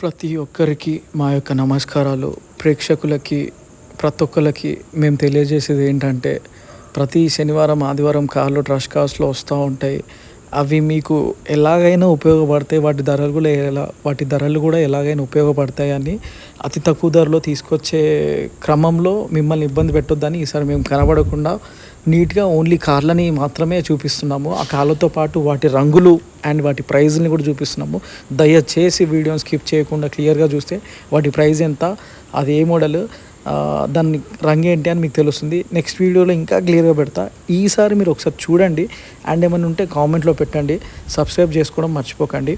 ప్రతి ఒక్కరికి మా యొక్క నమస్కారాలు. ప్రేక్షకులకి ప్రతి ఒక్కరికి మేము తెలియజేసేది ఏంటంటే ప్రతి శనివారం ఆదివారం కార్లు ట్రష్ కార్స్లో వస్తూ ఉంటాయి. అవి మీకు ఎలాగైనా ఉపయోగపడతాయి. వాటి ధరలు కూడా ఎలా వాటి ధరలు కూడా ఎలాగైనా ఉపయోగపడతాయని అతి తక్కువ ధరలో తీసుకొచ్చే క్రమంలో మిమ్మల్ని ఇబ్బంది పెట్టొద్దని ఈసారి మేము కనబడకుండా నీట్గా ఓన్లీ కార్లని మాత్రమే చూపిస్తున్నాము. ఆ కార్లతో పాటు వాటి రంగులు అండ్ వాటి ప్రైజ్ని కూడా చూపిస్తున్నాము. దయచేసి వీడియోని స్కిప్ చేయకుండా క్లియర్గా చూస్తే వాటి ప్రైజ్ ఎంత అది ఏ మోడల్ దాన్ని రంగు ఏంటి అని మీకు తెలుస్తుంది. నెక్స్ట్ వీడియోలో ఇంకా క్లియర్గా పెడతా. ఈసారి మీరు ఒకసారి చూడండి అండ్ ఏమైనా ఉంటే కామెంట్లో పెట్టండి. సబ్స్క్రైబ్ చేసుకోవడం మర్చిపోకండి.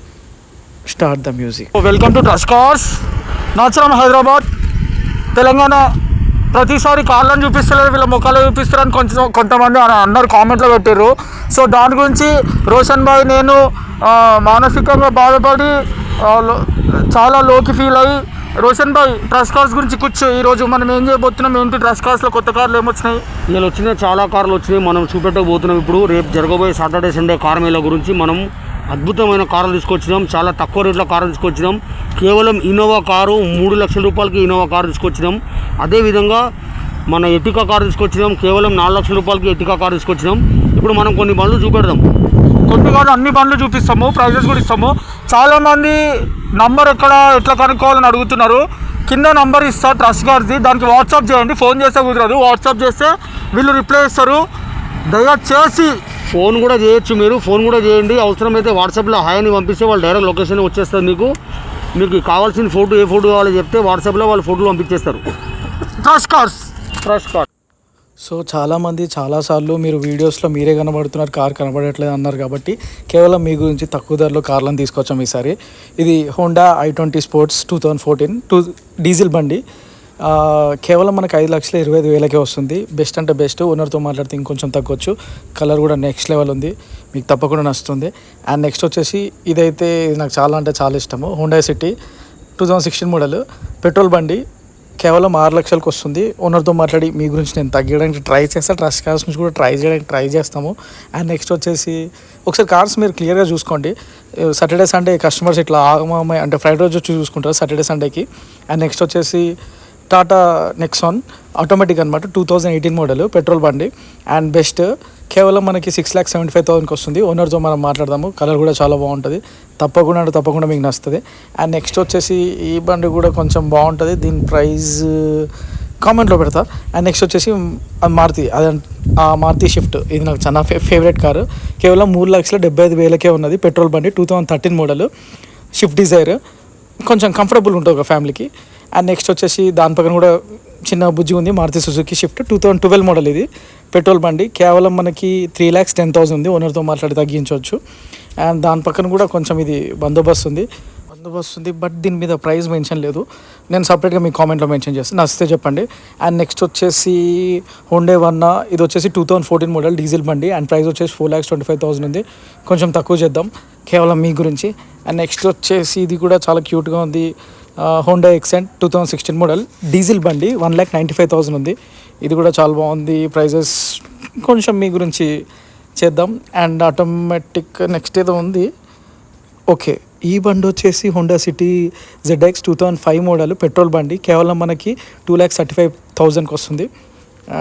Start the music. Welcome to trust cars Nacharam Hyderabad Telangana ప్రతిసారి కార్లను చూపిస్తలేదు వీళ్ళ ముఖాలు చూపిస్తారని కొంచెం కొంతమంది అన- అన్నారు కామెంట్లో పెట్టారు సో దాని గురించి రోషన్ భాయ్ నేను మానసికంగా బాధపడి చాలా లోకి ఫీల్ అయ్యి రోషన్ భాయ్ డ్రెస్ కార్స్ గురించి కూర్చో. ఈరోజు మనం ఏం చేయబోతున్నాం ఏంటి డ్రెస్ కార్స్లో కొత్త కార్లు ఏమొచ్చినాయి వీళ్ళు వచ్చిన చాలా కార్లు వచ్చినాయి. మనం చూపెట్టబోతున్నాం ఇప్పుడు. రేపు జరగబోయే సాటర్డే సండే కార్ మేళ గురించి మనం అద్భుతమైన కారు తీసుకొచ్చినాం. చాలా తక్కువ రేట్లో కారు తీసుకొచ్చినాం. కేవలం ఇన్నోవా కారు మూడు లక్షల రూపాయలకి ఇన్నోవా కారు తీసుకొచ్చినాం. అదేవిధంగా మన ఎటికా కారు తీసుకొచ్చినాం. కేవలం నాలుగు లక్షల రూపాయలకి ఎటికా కారు తీసుకొచ్చినాం. ఇప్పుడు మనం కొన్ని బండ్లు చూపెడదాం. కొన్ని కాదు అన్ని బండ్లు చూపిస్తాము. ప్రైజెస్ కూడా ఇస్తాము. చాలామంది నంబర్ ఎక్కడ ఎట్లా కనుక్కోవాలని అడుగుతున్నారు. కింద నంబర్ ఇస్తా ట్రస్ట్ గారిది. దానికి వాట్సాప్ చేయండి. ఫోన్ చేస్తే కుదరదు. వాట్సాప్ చేస్తే వీళ్ళు రిప్లై ఇస్తారు. దయచేసి ఫోన్ కూడా చేయొచ్చు మీరు. ఫోన్ కూడా చేయండి. అవసరమైతే వాట్సాప్లో హాయ్ అని పంపిస్తే వాళ్ళు డైరెక్ట్ లొకేషన్ వచ్చేస్తారు మీకు. మీకు కావాల్సిన ఫోటో ఏ ఫోటో కావాలో చెప్తే వాట్సాప్లో వాళ్ళు ఫోటోలు పంపించేస్తారు. Trust cars trust card so చాలామంది చాలాసార్లు మీరు వీడియోస్లో మీరే కనబడుతున్నారు కార్ కనబడట్లేదు అన్నారు కాబట్టి కేవలం మీ గురించి తక్కువ ధరలో కార్లను తీసుకొచ్చాం ఈసారి. ఇది Honda i twenty sports two thousand fourteen two diesel బండి. కేవలం మనకు ఐదు లక్షల ఇరవై ఐదు వేలకే వస్తుంది. బెస్ట్ అంటే బెస్ట్ ఓనర్తో మాట్లాడితే ఇంకొంచెం తగ్గొచ్చు. కలర్ కూడా నెక్స్ట్ లెవెల్ ఉంది. మీకు తప్పకుండా నచ్చుతుంది. అండ్ నెక్స్ట్ వచ్చేసి ఇదైతే ఇది నాకు చాలా అంటే చాలా ఇష్టము. Honda City two thousand sixteen model petrol బండి కేవలం ఆరు లక్షలకు వస్తుంది. ఓనర్తో మాట్లాడి మీ గురించి నేను తగ్గడానికి ట్రై చేస్తాను ట్రస్ట్ కార్స్ నుంచి కూడా ట్రై చేయడానికి ట్రై చేస్తాము. అండ్ నెక్స్ట్ వచ్చేసి ఒకసారి కార్స్ మీరు క్లియర్గా చూసుకోండి. సాటర్డే సండే కస్టమర్స్ ఇట్లా ఆగమామ అంటే ఫ్రైడే రోజు వచ్చి చూసుకుంటారు సాటర్డే సండేకి అండ్ నెక్స్ట్ వచ్చేసి టాటా నెక్సాన్ ఆటోమేటిక్ అనమాట two thousand eighteen model petrol బండి. అండ్ బెస్ట్ కేవలం మనకి సిక్స్ ల్యాక్ సెవెంటీ ఫైవ్ థౌసండ్కి వస్తుంది. ఓనర్తో మనం మాట్లాడదాము. కలర్ కూడా చాలా బాగుంటుంది. తప్పకుండా అంటే తప్పకుండా మీకు నచ్చుతుంది. అండ్ నెక్స్ట్ వచ్చేసి ఈ బండి కూడా కొంచెం బాగుంటుంది. దీని ప్రైస్ కామెంట్లో పెడతా. అండ్ నెక్స్ట్ వచ్చేసి మారుతి అదే ఆ మారుతి షిఫ్ట్ ఇది నాకు చాలా ఫే ఫేవరెట్ కారు కేవలం మూడు లక్షల డెబ్బై ఐదు వేలకే ఉన్నది పెట్రోల్ బండి two thousand thirteen model Swift Dzire కొంచెం కంఫర్టబుల్ ఉంటుంది ఒక ఫ్యామిలీకి అండ్ నెక్స్ట్ వచ్చేసి దాని పక్కన కూడా చిన్న బుజ్జి ఉంది Maruti Suzuki Swift. Two thousand twelve model ఇది. పెట్రోల్ బండి. కేవలం మనకి త్రీ ల్యాక్స్ టెన్ థౌసండ్ ఉంది. ఓనర్తో మాట్లాడి తగ్గించవచ్చు. అండ్ దాని పక్కన కూడా కొంచెం ఇది బందోబస్తు ఉంది. బందోబస్తు ఉంది బట్ దీని మీద ప్రైస్ మెన్షన్ లేదు. నేను సపరేట్గా మీ కామెంట్లో మెన్షన్ చేస్తాను నచ్చితే చెప్పండి. అండ్ నెక్స్ట్ వచ్చేసి హోండే వన్న ఇది వచ్చేసి two thousand fourteen model diesel బండి. అండ్ ప్రైస్ వచ్చేసి four lakhs twenty five thousand ఉంది. కొంచెం తక్కువ చేద్దాం కేవలం మీ గురించి. అండ్ నెక్స్ట్ వచ్చేసి ఇది కూడా చాలా క్యూట్గా ఉంది. Honda Xcent two thousand sixteen model diesel బండి one lakh ninety five thousand ఉంది. ఇది కూడా చాలా బాగుంది. ప్రైజెస్ కొంచెం మీ గురించి చేద్దాం. అండ్ ఆటోమేటిక్ నెక్స్ట్ ఏదో ఉంది. ఓకే ఈ బండి వచ్చేసి Honda City ZX two thousand five model petrol బండి. కేవలం మనకి టూ ల్యాక్స్ థర్టీ ఫైవ్ థౌజండ్కి వస్తుంది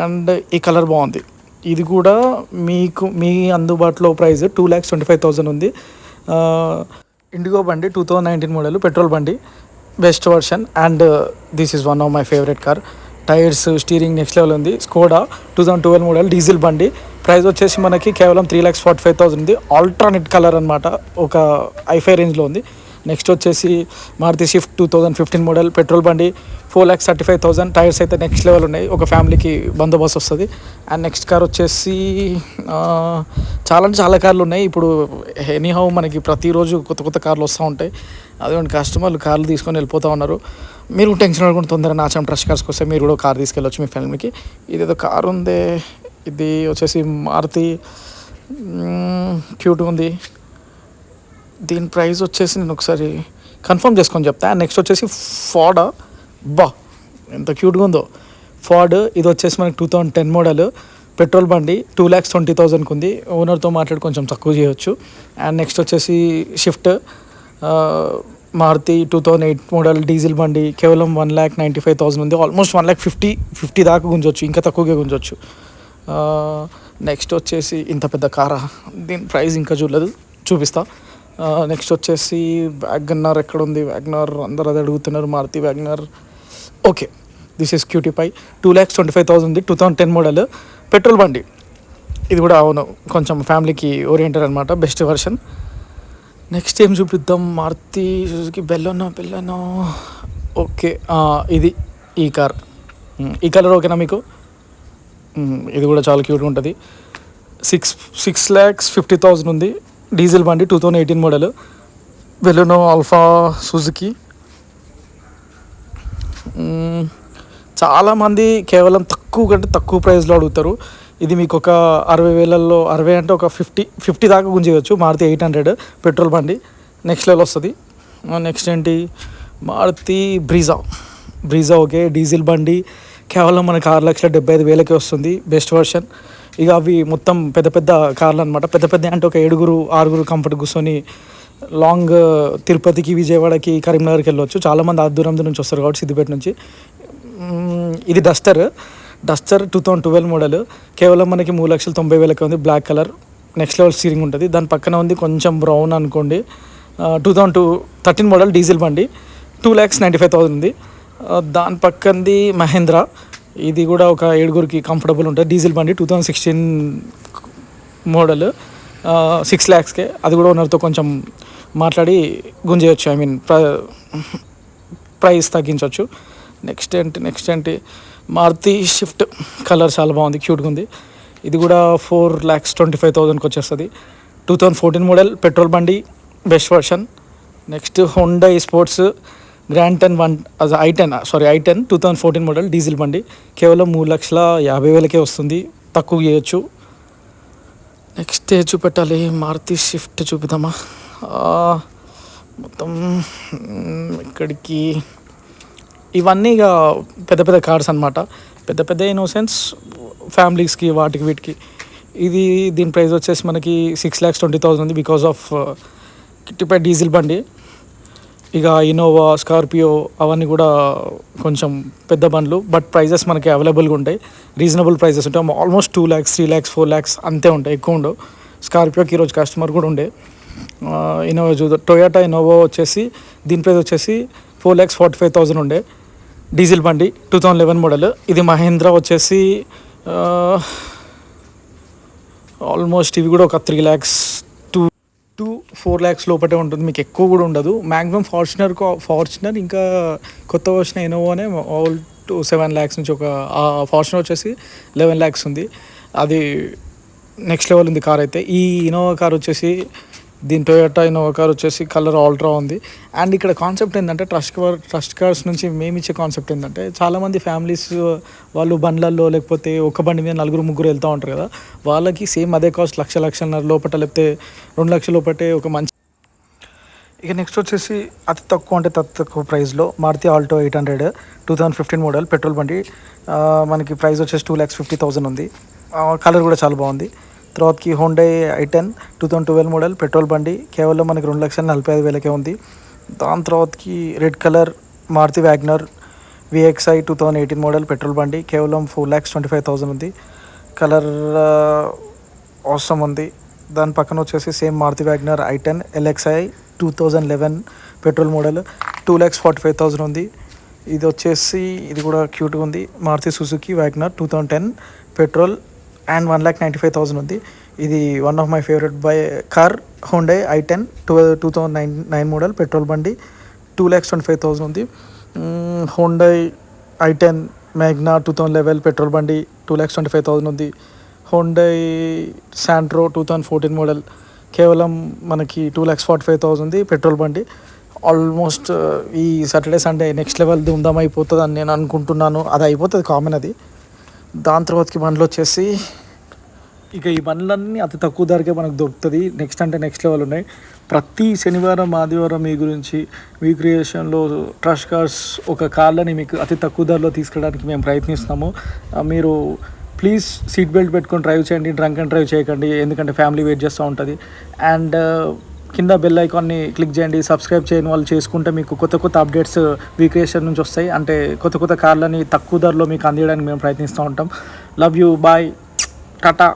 అండ్ ఈ కలర్ బాగుంది. ఇది కూడా మీకు మీ అందుబాటులో price two lakhs twenty five thousand ఉంది ఇండిగో బండి two thousand nineteen model petrol బండి. Best version and this is one of my favourite car. Tyres steering next level ఉంది. Skoda two thousand twelve model diesel బండి. Price వచ్చేసి మనకి కేవలం three lakhs forty five thousand ఉంది. ఆల్ట్రానెట్ colour అనమాట ఒక ఐఫై రేంజ్లో ఉంది. నెక్స్ట్ వచ్చేసి Maruti Swift two thousand fifteen model petrol బండి four lakhs thirty five thousand tyres అయితే నెక్స్ట్ లెవెల్ ఉన్నాయి. ఒక ఫ్యామిలీకి బందోబస్తు వస్తుంది. అండ్ నెక్స్ట్ కార్ వచ్చేసి చాలా అంటే చాలా కార్లు ఉన్నాయి. ఇప్పుడు ఎనీహౌ మనకి ప్రతిరోజు కొత్త కొత్త కార్లు వస్తూ ఉంటాయి. అదేంటి కస్టమర్లు కార్లు తీసుకొని వెళ్ళిపోతూ ఉన్నారు. మీరు టెన్షన్ పడకుండా తొందరగా నాచం ట్రస్ట్ కార్స్కి వస్తే మీరు కూడా కార్ తీసుకెళ్ళొచ్చు మీ ఫ్యామిలీకి. ఇదేదో కార్ ఉంది ఇది వచ్చేసి మారుతి క్యూట్గా ఉంది. దీని ప్రైస్ వచ్చేసి నేను ఒకసారి కన్ఫర్మ్ చేసుకొని చెప్తా. నెక్స్ట్ వచ్చేసి ఫాడ్ బా ఎంత క్యూట్గా ఉందో. ఫార్డ్ ఇది వచ్చేసి మనకి two thousand ten model. Petrol బండి టూ ల్యాక్స్ ట్వంటీ థౌజండ్కి ఉంది. ఓనర్తో మాట్లాడి కొంచెం తక్కువ చేయొచ్చు. అండ్ నెక్స్ట్ వచ్చేసి Swift. Maruti two thousand eight model diesel బండి కేవలం one lakh ninety five thousand ఉంది. Almost one lakh fifty fifty దాకా గుంజొచ్చు ఇంకా తక్కువగా గుంజొచ్చు. నెక్స్ట్ వచ్చేసి ఇంత పెద్ద కారా. దీని ప్రైస్ ఇంకా చూడలేదు చూపిస్తా. నెక్స్ట్ వచ్చేసి వ్యాగన్నర్ ఎక్కడ ఉంది వ్యాగనర్ అందరు అది అడుగుతున్నారు Maruti Wagon R okay this is cutie pie two lakhs twenty five thousand two thousand ten model petrol బండి. ఇది కూడా అవును కొంచెం ఫ్యామిలీకి ఓరియంటెడ్ అనమాట బెస్ట్ వెర్షన్ నెక్స్ట్ ఏం చూపిద్దాం. Maruti Suzuki Baleno Baleno. Okay ఇది ఈ కార్. ఈ కలర్ ఓకేనా మీకు? ఇది కూడా చాలా క్యూట్గా ఉంటుంది. Six six lakhs fifty thousand ఉంది. డీజిల్ బండి two thousand eighteen model. Baleno Alpha Suzuki. చాలామంది కేవలం తక్కువ కంటే తక్కువ ప్రైస్లో అడుగుతారు. ఇది మీకు ఒక అరవై వేలల్లో అరవై అంటే ఒక ఫిఫ్టీ ఫిఫ్టీ దాకా గుంజేయచ్చు. మారుతి ఎయిట్ హండ్రెడ్ పెట్రోల్ బండి. నెక్స్ట్ లెవెల్ వస్తుంది. నెక్స్ట్ ఏంటి? Maruti Brezza. Brezza okay diesel బండి. కేవలం మనకి ఆరు లక్షల డెబ్బై ఐదు వేలకే వస్తుంది బెస్ట్ వర్షన్. ఇక అవి మొత్తం పెద్ద పెద్ద కార్లు అనమాట పెద్ద పెద్ద అంటే ఒక ఏడుగురు ఆరుగురు కంఫర్ట్ కూర్చొని లాంగ్ తిరుపతికి విజయవాడకి కరీంనగర్కి వెళ్ళొచ్చు. చాలామంది ఆ దూరం నుంచి వస్తారు కాబట్టి సిద్దిపేట నుంచి. ఇది Duster. Duster two thousand twelve model కేవలం మనకి మూడు లక్షల తొంభై వేలకి ఉంది. Black colour next level steering ఉంటుంది. దాని పక్కన ఉంది కొంచెం బ్రౌన్ అనుకోండి. Two thousand two thirteen model diesel బండి. Two lakhs ninety five thousand ఉంది. దాని పక్కనది మహేంద్ర. ఇది కూడా ఒక ఏడుగురికి కంఫర్టబుల్ ఉంటుంది. డీజిల్ బండి two thousand sixteen model six ల్యాక్స్కే అది కూడా ఓనర్తో కొంచెం మాట్లాడి గుంజేయచ్చు. ఐ మీన్ ప్రైస్ తగ్గించవచ్చు నెక్స్ట్ ఏంటి? నెక్స్ట్ ఏంటి? మారుతి షిఫ్ట్ కలర్ చాలా బాగుంది క్యూట్గా ఉంది ఇది కూడా ఫోర్ ల్యాక్స్ ట్వంటీ ఫైవ్ థౌజండ్కి వచ్చేస్తుంది. Two thousand fourteen model petrol బండి best version next Honda sports grand ten one i ten sorry i ten two thousand fourteen model diesel బండి. కేవలం మూడు లక్షల యాభై వేలకే వస్తుంది తక్కువ చేయొచ్చు. నెక్స్ట్ ఏ చూపెట్టాలి? మారుతి షిఫ్ట్ చూపిద్దామా? మొత్తం ఇక్కడికి ఇవన్నీ ఇక పెద్ద పెద్ద కార్స్ అనమాట పెద్ద పెద్ద ఇన్ సెన్స్ ఫ్యామిలీస్కి వాటికి వీటికి. ఇది దీని ప్రైస్ వచ్చేసి మనకి సిక్స్ ల్యాక్స్ ట్వంటీ థౌసండ్ ఉంది బికాస్ ఆఫ్ కిట్టిపై డీజిల్ బండి. ఇక ఇన్నోవా స్కార్పియో అవన్నీ కూడా కొంచెం పెద్ద బండ్లు. బట్ ప్రైజెస్ మనకి అవైలబుల్గా ఉంటాయి. రీజనబుల్ ప్రైజెస్ ఉంటాయి. Almost two lakhs three lakhs four lakhs అంతే ఉంటాయి. ఎక్కువ ఉండవు. స్కార్పియోకి ఈరోజు కస్టమర్ కూడా ఉండే. Uh, ఇన్నోవా చూద్దాం. టొయాటా ఇన్నోవా వచ్చేసి దీని ప్రైస్ వచ్చేసి four lakhs forty five thousand ఉండే. డీజిల్ బండి టూ థౌజండ్ లెవెన్ మోడల్. ఇది మహేంద్ర వచ్చేసి ఆల్మోస్ట్ ఇవి కూడా ఒక three lakhs two two four lakhs లోపటే ఉంటుంది. మీకు ఎక్కువ కూడా ఉండదు. మ్యాక్సిమం ఫార్చునర్ ఫార్చునర్ ఇంకా కొత్త వచ్చిన ఇనోవానే ఆల్ టూ సెవెన్ ల్యాక్స్ నుంచి ఒక ఫార్చునర్ వచ్చేసి లెవెన్ ల్యాక్స్ ఉంది. అది నెక్స్ట్ లెవెల్ ఉంది కార్ అయితే. ఈ ఇనోవా కార్ వచ్చేసి దీని టొయోటా ఇన్నోవా కార్ వచ్చేసి కలర్ ఆల్ట్రా ఉంది. అండ్ ఇక్కడ కాన్సెప్ట్ ఏంటంటే ట్రస్ట్ కార్ ట్రస్ట్ కార్స్ నుంచి మేము ఇచ్చే కాన్సెప్ట్ ఏంటంటే చాలామంది ఫ్యామిలీస్ వాళ్ళు బండ్లల్లో లేకపోతే ఒక బండి మీద నలుగురు ముగ్గురు వెళ్తూ ఉంటారు కదా. వాళ్ళకి సేమ్ అదే కాస్ట్ లక్ష లక్షన్నర లోపల లేకపోతే రెండు లక్షల లోపటే ఒక మంచి ఇక నెక్స్ట్ వచ్చేసి అతి తక్కువ అంటే అతి తక్కువ ప్రైస్లో Maruti Alto eight hundred two thousand fifteen model petrol బండి. మనకి ప్రైస్ వచ్చేసి టూ ల్యాక్స్ ఫిఫ్టీ థౌసండ్ ఉంది. కలర్ కూడా చాలా బాగుంది. తర్వాతకి Hyundai i ten two thousand twelve model petrol బండి. కేవలం మనకి రెండు లక్షల నలభై ఐదు వేలకే ఉంది. దాని తర్వాతకి red colour Maruti Wagon R VXI two thousand eighteen model petrol బండి. కేవలం four lakhs twenty five thousand ఉంది. కలర్ అవసరం uh, ఉంది. దాని పక్కన వచ్చేసి same Maruti Wagon R i ten LXI two thousand eleven petrol model two lakhs forty five thousand ఉంది. ఇది వచ్చేసి ఇది కూడా క్యూట్గా ఉంది. Maruti Suzuki Wagon R two thousand ten petrol and one lakh ninety five thousand ఉంది. ఇది one of my favourite by car Hyundai i ten two two thousand nine nine model petrol బండి two lakhs twenty five thousand ఉంది Hyundai i ten Magna two thousand eleven petrol బండి two lakhs twenty five thousand ఉంది. Hyundai Santro two thousand fourteen model కేవలం మనకి two lakhs forty five thousand ఉంది petrol బండి. Almost ఈ Saturday Sunday next level దుమ్దాం అయిపోతుంది అని నేను అనుకుంటున్నాను. అది అయిపోతుంది కామన్ అది. దాని తర్వాతకి బండ్లు వచ్చేసి ఇక ఈ బండ్లన్నీ అతి తక్కువ ధరకే మనకు దొరుకుతుంది. నెక్స్ట్ అంటే నెక్స్ట్ లెవెల్ ఉన్నాయి. ప్రతి శనివారం ఆదివారం మీ గురించి మీ క్రియేషన్లో ట్రష్ కార్స్ ఒక కార్లని మీకు అతి తక్కువ ధరలో తీసుకెళ్ళడానికి మేము ప్రయత్నిస్తున్నాము. మీరు ప్లీజ్ సీట్ బెల్ట్ పెట్టుకొని డ్రైవ్ చేయండి డ్రంక్ అండ్ డ్రైవ్ చేయకండి. ఎందుకంటే ఫ్యామిలీ వెయిట్ చేస్తూ ఉంటుంది. అండ్ కింద బెల్ ఐకాన్ని క్లిక్ చేయండి సబ్స్క్రైబ్ చేయని వాళ్ళు చేసుకుంటే మీకు కొత్త కొత్త అప్డేట్స్ వీక్రియేషన్ నుంచి వస్తాయి. అంటే కొత్త కొత్త కార్లని తక్కువ ధరలో మీకు అందించడానికి మేము ప్రయత్నిస్తూ ఉంటాం. Love you bye Tata